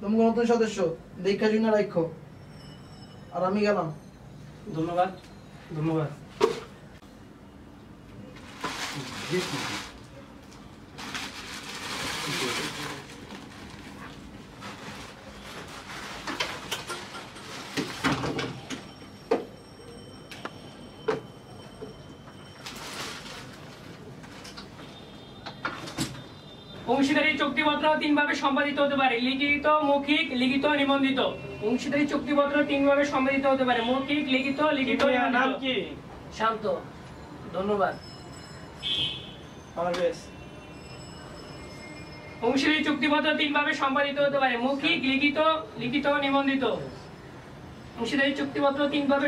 তুমি নতুন সদস্য দেখা শুনে রাখো আর আমি গেলাম। ধন্যবাদ ধন্যবাদ। অংশীদারি চুক্তিপত্র তিনভাবে সম্পাদিত হতে পারে। লিখিত মৌখিক লিখিত নিবন্ধিত। অংশীদারি চুক্তিপত্র তিনভাবে সম্পাদিত হতে পারে। মৌখিক লিখিত লিখিত নাম নিবন্ধিত। কি? শান্ত। ধন্যবাদ। আমার বেশ অংশীদারি চুক্তিপত্র তিনভাবে সম্পাদিত হতে পারে। মৌখিক লিখিত লিখিত নিবন্ধিত। অংশীদারি চুক্তিপত্র তিনভাবে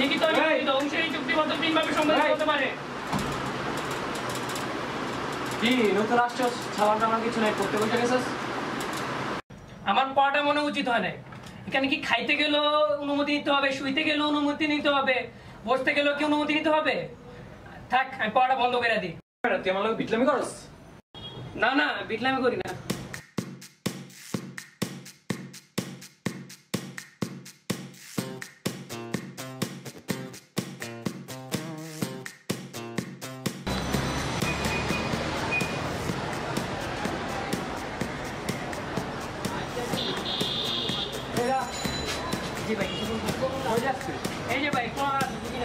লিখিত নিবন্ধিত। অংশীদারি চুক্তিপত্র তিনভাবে সম্পাদিত হতে পারে। কি নতুন রাষ্ট্র ছাড়া টানার কিছু নাই করতে বসে গেছিস? আমার পড়াটা মনে উচিত হয় না এখানে কি খাইতে গেলেও অনুমতি নিতে হবে শুইতে গেলেও অনুমতি নিতে হবে বসতে গেলেও কি অনুমতি নিতে হবে? থাক আমি পড়াটা বন্ধ করে দিই। তুই আমার লোক বিটলামি করস? না না বিটলামি করি না। হয়ে যাচ্ছে এই যে ভাই পড়া বুঝি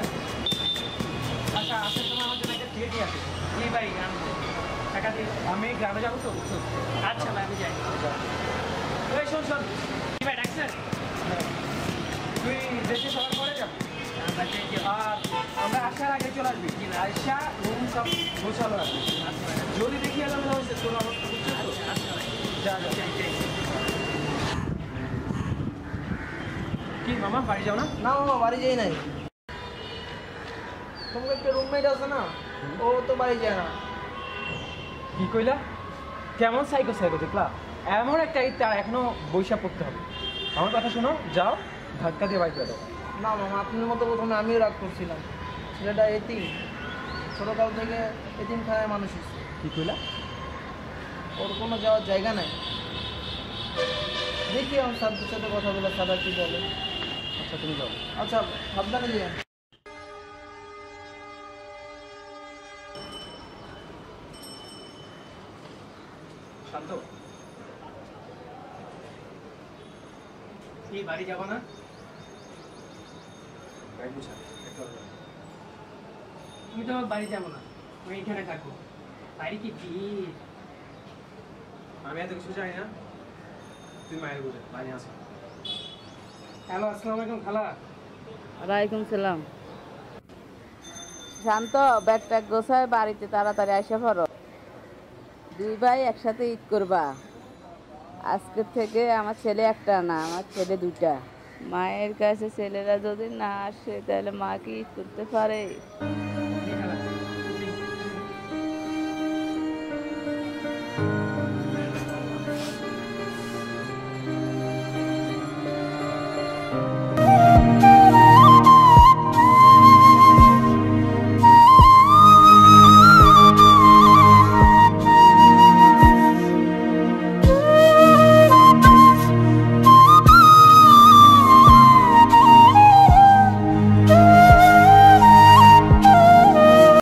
আচ্ছা আসার সময় আমার জন্য একটা টিকিট আছে জি ভাই। টাকা দিয়ে আমি গ্রামে যাব তো আচ্ছা ভাই আমি যাই। এই শোন শোন। জি ভাই ডাকছেন? তুই দেশে সবার পরে যাবি? আমরা আমরা আসার আগে চলে আসবি। আইসা রুম সব গোছালো রাখবি যদি দেখি না হয়েছে তোর আমার বুঝছ তো? যা যা। মামা বাড়ি যাও না? না মামা বাড়ি যাই নাই। তোমার একটা রুমমেট আছে না ও তো বাড়ি যায় না। কি কইলা? কেমন সাইকো সাইকো দেখলা? এমন একটা ঈদ তার এখনও বৈশা পড়তে হবে। আমার কথা শোনো যাও ধাক্কা দিয়ে বাইক দাও না মামা আপনার মতো প্রথমে আমিও রাগ করছিলাম। ছেলেটা এতিম। ছোটকাল থেকে এতিম খায় মানুষ। কি কইলা? ওর কোনো যাওয়ার জায়গা নাই। দেখি আমার সাথে সাথে কথা বলে সাদা কি বলে। আচ্ছা তুমি যাও। আচ্ছা সাবধানে দিয়ে শান্ত। কি বাড়ি যাব না? তুমি তো আমার বাড়ি যাব না। আমি এখানে থাকব বাড়ি কি ভিড়? আমি এত কিছু জানি না। তুই মায়ের বুঝে বাড়ি আসো। হ্যালো আসসালামু আলাইকুম খালা। ওয়ালাইকুম সালাম। শান্ত ব্যাগ ট্যাগ গোছায় বাড়িতে তাড়াতাড়ি আসে পড়ো। দুই ভাই একসাথে ঈদ করবা। আজকে থেকে আমার ছেলে একটা না আমার ছেলে দুটা মায়ের কাছে ছেলেরা যদি না আসে তাহলে মা কি ঈদ করতে পারে? খালা।